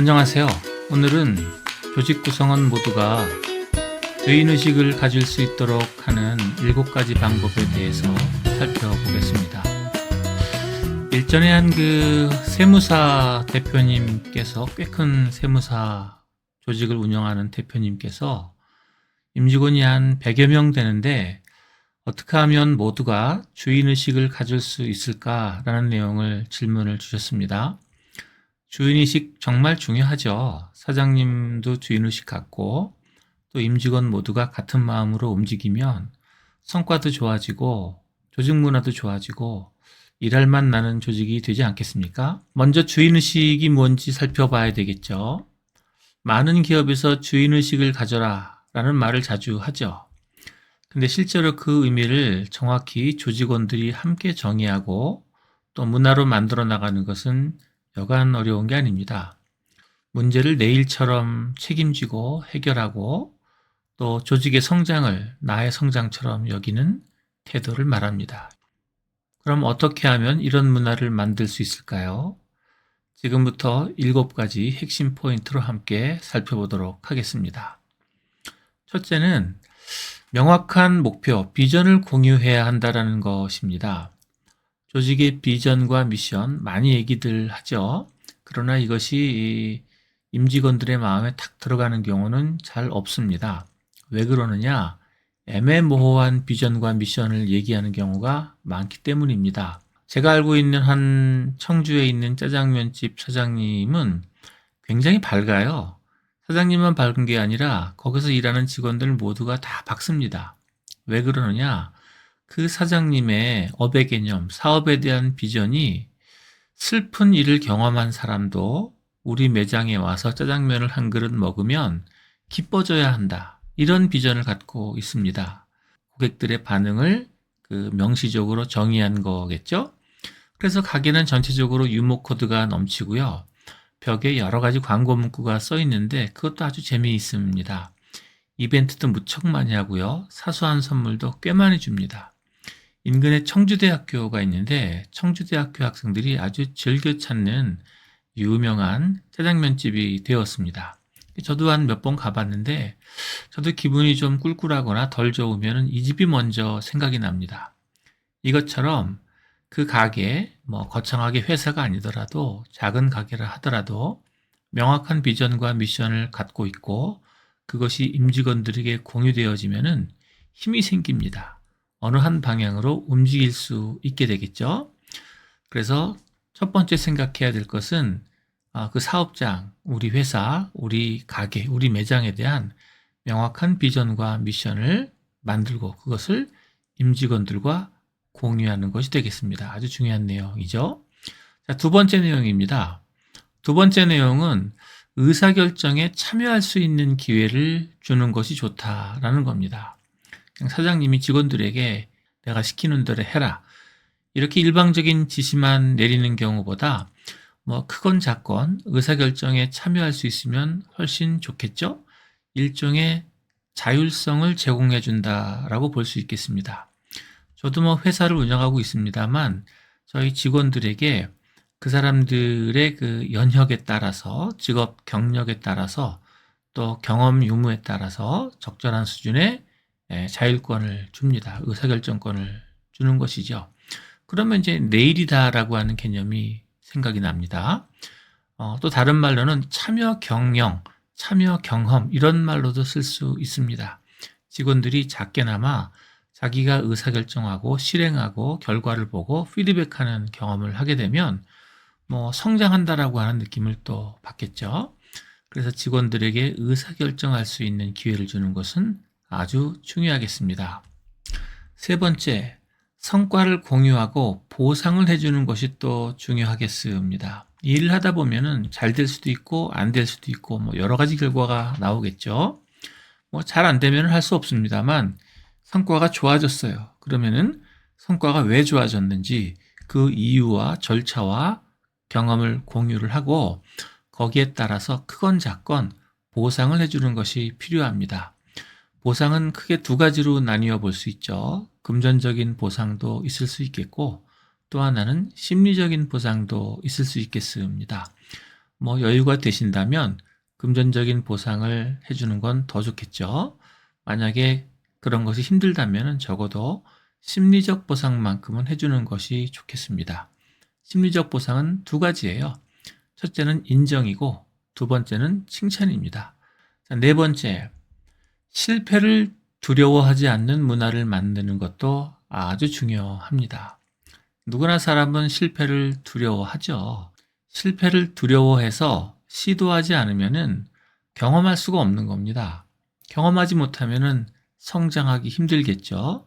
안녕하세요. 오늘은 조직 구성원 모두가 죄인의식을 가질 수 있도록 하는 7가지 방법에 대해서 살펴보겠습니다. 일전에 한 그 세무사 대표님께서 꽤 큰 세무사 조직을 운영하는 대표님께서 임직원이 한 100여 명 되는데 어떻게 하면 모두가 주인의식을 가질 수 있을까라는 내용을 질문을 주셨습니다. 주인의식 정말 중요하죠. 사장님도 주인의식 갖고 또 임직원 모두가 같은 마음으로 움직이면 성과도 좋아지고 조직 문화도 좋아지고 일할 맛 나는 조직이 되지 않겠습니까? 먼저 주인의식이 뭔지 살펴봐야 되겠죠. 많은 기업에서 주인의식을 가져라 라는 말을 자주 하죠. 근데 실제로 그 의미를 정확히 조직원들이 함께 정의하고 또 문화로 만들어 나가는 것은 여간 어려운 게 아닙니다. 문제를 내일처럼 책임지고 해결하고 또 조직의 성장을 나의 성장처럼 여기는 태도를 말합니다. 그럼 어떻게 하면 이런 문화를 만들 수 있을까요? 지금부터 일곱 가지 핵심 포인트로 함께 살펴보도록 하겠습니다. 첫째는 명확한 목표, 비전을 공유해야 한다는 것입니다. 조직의 비전과 미션 많이 얘기들 하죠. 그러나 이것이 임직원들의 마음에 탁 들어가는 경우는 잘 없습니다. 왜 그러느냐? 애매모호한 비전과 미션을 얘기하는 경우가 많기 때문입니다. 제가 알고 있는 한 청주에 있는 짜장면집 사장님은 굉장히 밝아요. 사장님만 밝은 게 아니라 거기서 일하는 직원들 모두가 다 밝습니다. 왜 그러느냐? 그 사장님의 업의 개념, 사업에 대한 비전이 슬픈 일을 경험한 사람도 우리 매장에 와서 짜장면을 한 그릇 먹으면 기뻐져야 한다. 이런 비전을 갖고 있습니다. 고객들의 반응을 그 명시적으로 정의한 거겠죠? 그래서 가게는 전체적으로 유머 코드가 넘치고요. 벽에 여러 가지 광고 문구가 써 있는데 그것도 아주 재미있습니다. 이벤트도 무척 많이 하고요. 사소한 선물도 꽤 많이 줍니다. 인근에 청주대학교가 있는데 청주대학교 학생들이 아주 즐겨 찾는 유명한 짜장면집이 되었습니다. 저도 한 몇 번 가봤는데 저도 기분이 좀 꿀꿀하거나 덜 좋으면 이 집이 먼저 생각이 납니다. 이것처럼 그 가게, 뭐 거창하게 회사가 아니더라도 작은 가게를 하더라도 명확한 비전과 미션을 갖고 있고 그것이 임직원들에게 공유되어지면은 힘이 생깁니다. 어느 한 방향으로 움직일 수 있게 되겠죠. 그래서 첫 번째 생각해야 될 것은 아, 그 사업장, 우리 회사, 우리 가게, 우리 매장에 대한 명확한 비전과 미션을 만들고 그것을 임직원들과 공유하는 것이 되겠습니다. 아주 중요한 내용이죠. 자, 두 번째 내용입니다. 두 번째 내용은 의사결정에 참여할 수 있는 기회를 주는 것이 좋다라는 겁니다. 사장님이 직원들에게 내가 시키는 대로 해라. 이렇게 일방적인 지시만 내리는 경우보다 뭐 크건 작건 의사결정에 참여할 수 있으면 훨씬 좋겠죠? 일종의 자율성을 제공해 준다라고 볼 수 있겠습니다. 저도 뭐 회사를 운영하고 있습니다만 저희 직원들에게 그 사람들의 그 연혁에 따라서 직업 경력에 따라서 또 경험 유무에 따라서 적절한 수준의 예, 자율권을 줍니다. 의사결정권을 주는 것이죠. 그러면 이제 내일이다라고 하는 개념이 생각이 납니다. 어, 또 다른 말로는 참여 경영, 참여 경험 이런 말로도 쓸 수 있습니다. 직원들이 작게나마 자기가 의사결정하고 실행하고 결과를 보고 피드백하는 경험을 하게 되면 뭐 성장한다라고 하는 느낌을 또 받겠죠. 그래서 직원들에게 의사결정할 수 있는 기회를 주는 것은 아주 중요하겠습니다. 세 번째, 성과를 공유하고 보상을 해주는 것이 또 중요하겠습니다. 일을 하다 보면은 잘 될 수도 있고 안 될 수도 있고 뭐 여러 가지 결과가 나오겠죠. 뭐 잘 안 되면 할 수 없습니다만 성과가 좋아졌어요. 그러면은 성과가 왜 좋아졌는지 그 이유와 절차와 경험을 공유를 하고 거기에 따라서 크건 작건 보상을 해주는 것이 필요합니다. 보상은 크게 두 가지로 나뉘어 볼 수 있죠. 금전적인 보상도 있을 수 있겠고 또 하나는 심리적인 보상도 있을 수 있겠습니다. 뭐 여유가 되신다면 금전적인 보상을 해주는 건 더 좋겠죠. 만약에 그런 것이 힘들다면 적어도 심리적 보상만큼은 해주는 것이 좋겠습니다. 심리적 보상은 두 가지예요. 첫째는 인정이고 두 번째는 칭찬입니다. 자, 네 번째, 실패를 두려워하지 않는 문화를 만드는 것도 아주 중요합니다. 누구나 사람은 실패를 두려워하죠. 실패를 두려워해서 시도하지 않으면은 경험할 수가 없는 겁니다. 경험하지 못하면은 성장하기 힘들겠죠.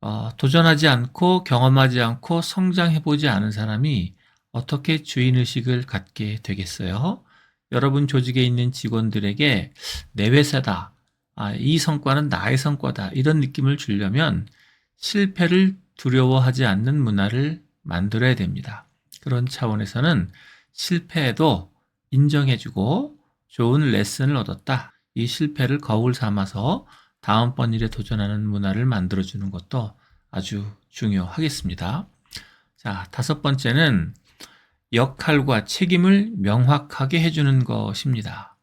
어, 도전하지 않고 경험하지 않고 성장해보지 않은 사람이 어떻게 주인의식을 갖게 되겠어요? 여러분 조직에 있는 직원들에게 내 회사다. 아, 이 성과는 나의 성과다. 이런 느낌을 주려면 실패를 두려워하지 않는 문화를 만들어야 됩니다. 그런 차원에서는 실패해도 인정해주고 좋은 레슨을 얻었다. 이 실패를 거울 삼아서 다음번 일에 도전하는 문화를 만들어주는 것도 아주 중요하겠습니다. 자, 다섯 번째는 역할과 책임을 명확하게 해주는 것입니다.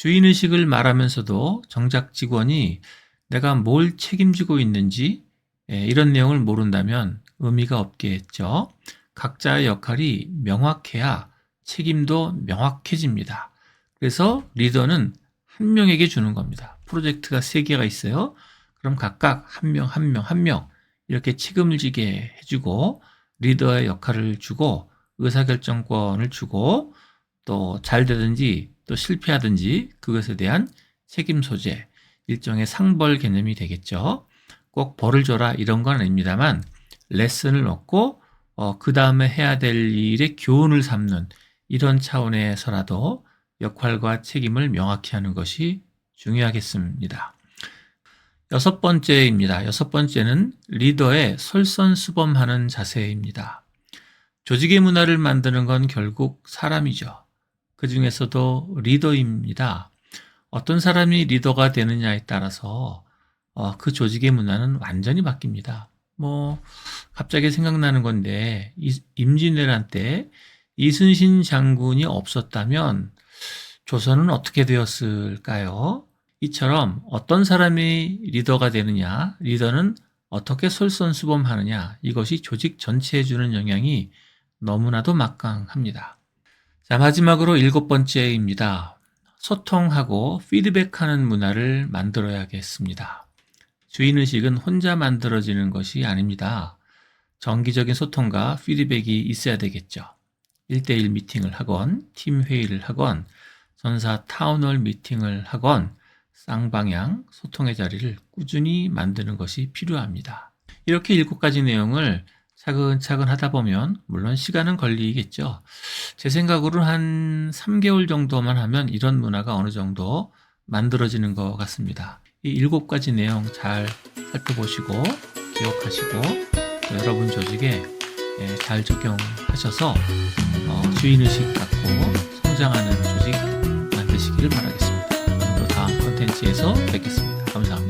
주인의식을 말하면서도 정작 직원이 내가 뭘 책임지고 있는지 예, 이런 내용을 모른다면 의미가 없겠죠. 각자의 역할이 명확해야 책임도 명확해집니다. 그래서 리더는 한 명에게 주는 겁니다. 프로젝트가 세 개가 있어요. 그럼 각각 한 명, 한 명, 한 명 이렇게 책임을 지게 해주고 리더의 역할을 주고 의사결정권을 주고 또 잘 되든지 또 실패하든지 그것에 대한 책임 소재, 일종의 상벌 개념이 되겠죠. 꼭 벌을 줘라 이런 건 아닙니다만 레슨을 얻고 어, 그 다음에 해야 될 일의 교훈을 삼는 이런 차원에서라도 역할과 책임을 명확히 하는 것이 중요하겠습니다. 여섯 번째입니다. 여섯 번째는 리더의 솔선수범하는 자세입니다. 조직의 문화를 만드는 건 결국 사람이죠. 그 중에서도 리더입니다. 어떤 사람이 리더가 되느냐에 따라서 어, 그 조직의 문화는 완전히 바뀝니다. 뭐 갑자기 생각나는 건데 임진왜란 때 이순신 장군이 없었다면 조선은 어떻게 되었을까요? 이처럼 어떤 사람이 리더가 되느냐, 리더는 어떻게 솔선수범하느냐, 이것이 조직 전체에 주는 영향이 너무나도 막강합니다. 자, 마지막으로 일곱 번째입니다. 소통하고 피드백하는 문화를 만들어야겠습니다. 주인의식은 혼자 만들어지는 것이 아닙니다. 정기적인 소통과 피드백이 있어야 되겠죠. 1대1 미팅을 하건, 팀 회의를 하건, 전사 타운홀 미팅을 하건, 쌍방향 소통의 자리를 꾸준히 만드는 것이 필요합니다. 이렇게 일곱 가지 내용을 차근차근 하다 보면 물론 시간은 걸리겠죠. 제 생각으로는 한 3개월 정도만 하면 이런 문화가 어느 정도 만들어지는 것 같습니다. 이 일곱 가지 내용 잘 살펴보시고 기억하시고 여러분 조직에 예, 잘 적용하셔서 어, 주인의식 갖고 성장하는 조직 만드시기를 바라겠습니다. 오늘도 다음 콘텐츠에서 뵙겠습니다. 감사합니다.